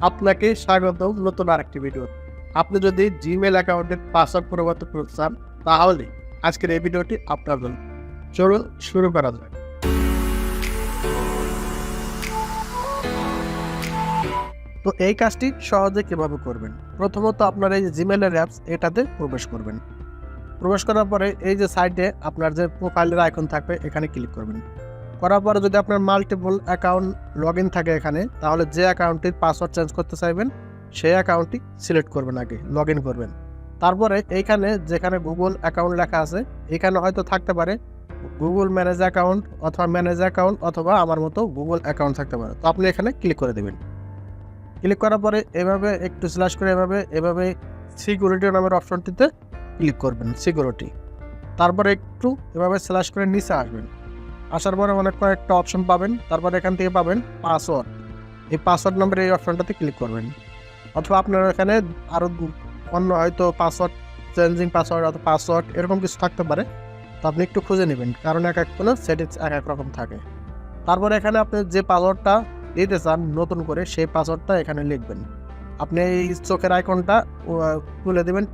আপনাকে স্বাগত নতুন আরেকটি ভিডিও আপনি যদি জিমেল অ্যাকাউন্টের পাসওয়ার্ড পরিবর্তন করতে চান, তাহলে আজকের এই ভিডিওটি আপনার জন্য। চলুন শুরু করা যাক। তো এই কাজটি সহজে কীভাবে করবেন? প্রথমত আপনার এই যে জিমেলের অ্যাপস এটাতে প্রবেশ করবেন। প্রবেশ করার পরে এই যে সাইটে আপনার যে প্রোফাইলের আইকন থাকবে, এখানে ক্লিক করবেন। করার পরে যদি আপনার মাল্টিপল অ্যাকাউন্ট লগ থাকে এখানে, তাহলে যে অ্যাকাউন্টটির পাসওয়ার্ড চেঞ্জ করতে চাইবেন, সেই অ্যাকাউন্টটি সিলেক্ট করবেন আগে লগ করবেন। তারপরে এইখানে যেখানে গুগল অ্যাকাউন্ট লেখা আছে, এখানে হয়তো থাকতে পারে গুগল ম্যানেজ অ্যাকাউন্ট অথবা ম্যানেজ অ্যাকাউন্ট অথবা আমার মতো গুগল অ্যাকাউন্ট থাকতে পারে। তো আপনি এখানে ক্লিক করে দেবেন। ক্লিক করার পরে এভাবে একটু স্ল্যাশ করে এভাবে এভাবে সিকিউরিটি নামের অপশনটিতে ক্লিক করবেন সিকিউরিটি তারপরে একটু এভাবে স্ল্যাশ করে নিচে আসবেন। আসার পরে অনেক কয়েকটা অপশন পাবেন, তারপরে এখান থেকে পাবেন পাসওয়ার্ড এই পাসওয়ার্ড নাম্বার এই অপশনটাতে ক্লিক করবেন। অথবা আপনার এখানে আরও অন্য হয়তো পাসওয়ার্ড চেঞ্জিং পাসওয়ার্ড অথবা পাসওয়ার্ড এরকম কিছু থাকতে পারে। তো আপনি একটু খুঁজে নেবেন, কারণ এক এক কোনো সেটিংস এক এক রকম থাকে। তারপরে এখানে আপনি যে পাসওয়ার্ডটা দিতে চান নতুন করে, সেই পাসওয়ার্ডটা এখানে লিখবেন। আপনি এই চোখের আইকনটা তুলে দেবেন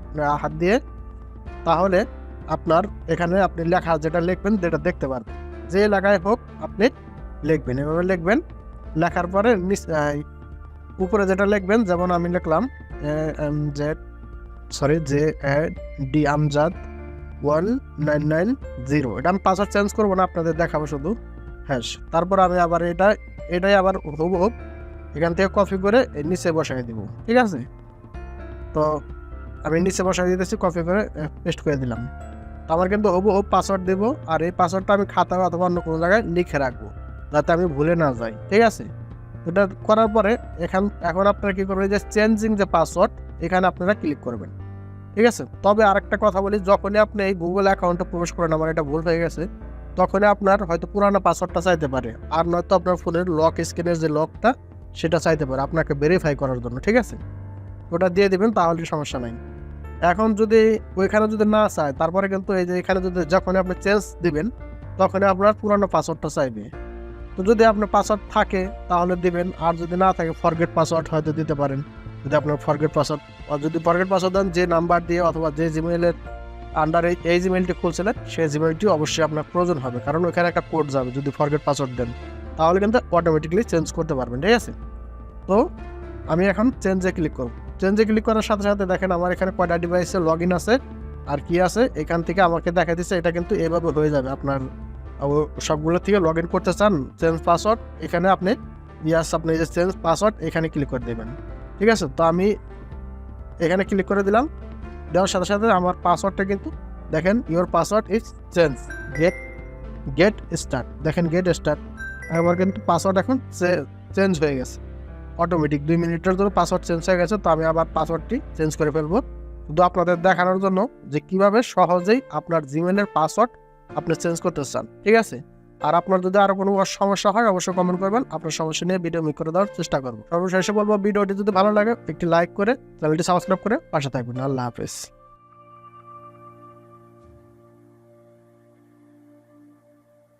হাত দিয়ে। তাহলে আপনার এখানে আপনি লেখা যেটা লিখবেন, যেটা দেখতে পারবেন। যে এলাকায় হোক, আপনি লিখবেন। এভাবে লিখবেন, লেখার পরে নিচ- উপরে যেটা লিখবেন, যেমন আমি লিখলাম Z sorry, J D, Amjad one nine nine, zero. এটা আমি পাসওয়ার্ড চেঞ্জ করব না, আপনাদের দেখাবো শুধু। হ্যাঁ তারপর আমি আবার এটা, এটাই আবার হুবহুব এখান থেকে কপি করে নিচে বসাই দিব। ঠিক আছে? তো আমি নিচে বসাই দিতেছি কপি করে পেস্ট করে দিলাম। আমার কিন্তু হুবহুব পাসওয়ার্ড দেবো আর এই পাসওয়ার্ডটা আমি খাতা অথবা অন্য কোনো জায়গায় লিখে রাখব, যাতে আমি ভুলে না যাই, ঠিক আছে? এটা করার পরে এখান, এখন আপনারা কী করবেন যে চেঞ্জিং যে পাসওয়ার্ড এখানে আপনারা ক্লিক করবেন, ঠিক আছে? তবে আরেকটা কথা বলি, যখনই আপনি এই গুগল অ্যাকাউন্টে প্রবেশ করেন, আমার এটা ভুল হয়ে গেছে, তখনই আপনার হয়তো পুরানো পাসওয়ার্ডটা চাইতে পারে, আর নয়তো আপনার ফোনের লক স্ক্রিনের যে লকটা সেটা চাইতে পারে, আপনাকে ভেরিফাই করার জন্য, ঠিক আছে? ওটা দিয়ে দিবেন, তাহলে সমস্যা নাই। এখন যদি ওইখানে যদি না চায়, তারপরে কিন্তু এই যে এখানে যদি যখনই আপনি চেঞ্জ দিবেন, তখনই আপনার পুরানো পাসওয়ার্ডটা চাইবে। তো যদি আপনার পাসওয়ার্ড থাকে, তাহলে দিবেন। আর যদি না থাকে ফরগেট পাসওয়ার্ড হয়তো দিতে পারেন। যদি আপনার ফরগেট পাসওয়ার্ড আর যদি ফরগেট পাসওয়ার্ড দেন, যে নাম্বার দিয়ে অথবা যে জিমেলের আন্ডারে এই জিমেলটি খুলছিলেন, সেই জিমেলটি অবশ্যই আপনার প্রয়োজন হবে। কারণ ওখানে একটা কোড যাবে, যদি ফরগেট পাসওয়ার্ড দেন, তাহলে কিন্তু অটোমেটিকলি চেঞ্জ করতে পারবেন, ঠিক আছে? তো আমি এখন চেঞ্জে ক্লিক করব। চেঞ্জে ক্লিক করার সাথে সাথে দেখেন আমার এখানে কয়টা ডিভাইসে লগ ইন আছে আর কি আছে, এখান থেকে আমাকে দেখা দিচ্ছে এটা কিন্তু এভাবে হয়ে যাবে। আপনার সবগুলো থেকে লগ ইন করতে চান চেঞ্জ পাসওয়ার্ড এখানে আপনি ইয়াস আপনি যে চেঞ্জ পাসওয়ার্ড এখানে ক্লিক করে দেবেন। ঠিক আছে? তো আমি এখানে ক্লিক করে দিলাম। দেওয়ার সাথে সাথে আমার পাসওয়ার্ডটা কিন্তু দেখেন your password is change get get start দেখেন গেট স্টার্ট আমার কিন্তু পাসওয়ার্ড এখন চেঞ্জ হয়ে গেছে। অটোমেটিক দুই মিনিটের জন্য পাসওয়ার্ড চেঞ্জ হয়ে গেছে, তো আমি আবার পাসওয়ার্ডটি চেঞ্জ করে ফেলব। শুধু আপনাদের দেখানোর জন্য যে কীভাবে সহজেই আপনার জিমেলের পাসওয়ার্ড আপনি চেঞ্জ করতে চান, ঠিক আছে? আর আপনার যদি আরও কোনো সমস্যা হয়, অবশ্যই কমেন্ট করবেন। আপনার সমস্যা নিয়ে ভিডিও মেক করে দেওয়ার চেষ্টা করব। সর্বশেষে বলব ভিডিওটি যদি ভালো লাগে, একটি লাইক করে চ্যানেলটি সাবস্ক্রাইব করে পাশে থাকবেন। আল্লাহ হাফেজ।